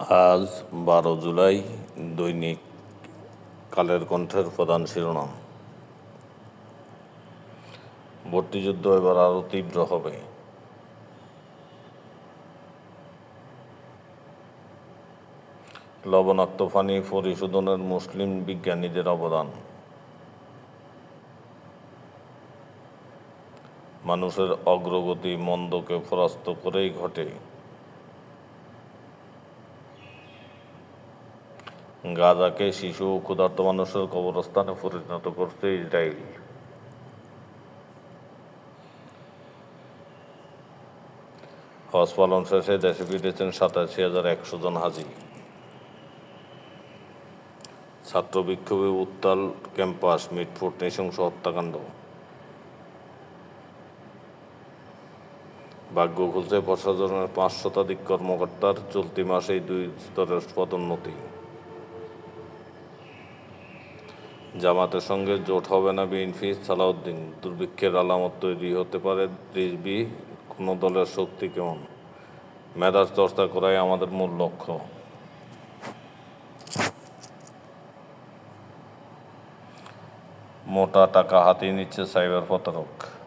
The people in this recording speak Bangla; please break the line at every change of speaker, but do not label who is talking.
আজ বারো জুলাই, দৈনিক কালের কণ্ঠের প্রধান শিরোনাম। ভর্তিযুদ্ধ এবার আরও তীব্র হবে। লবণাক্ত পানি পরিশোধনের মুসলিম বিজ্ঞানীদের অবদান। মানুষের অগ্রগতি মন্দকে পরাস্ত করেই ঘটে। গাজাকে শিশু ও ক্ষুধার্ত মানুষের কবরস্থানে পরিণত করছে ইসরায়েল। হজ পালন শেষে দেশে ফিরেছেন সাতাশি হাজার একশো জন হাজি। ছাত্র বিক্ষোভে উত্তাল ক্যাম্পাস মিটফুট নৃশংস হত্যাকাণ্ড। ভাগ্য খুলছে প্রশাসনের পাঁচ শতাধিক কর্মকর্তার চলতি মাসেই দুই স্তরের পদোন্নতি। জামাতের সঙ্গে জোট হবে না বিএনপি, সালাউদ্দিন দুর্ভিক্ষের আলামত তৈরি হতে পারে, রিজবি কোনো দলের শক্তি কেমন? মেধার চর্চা করাই আমাদের মূল লক্ষ্য। মোটা টাকা হাতিয়ে নিচ্ছে সাইবার প্রতারক।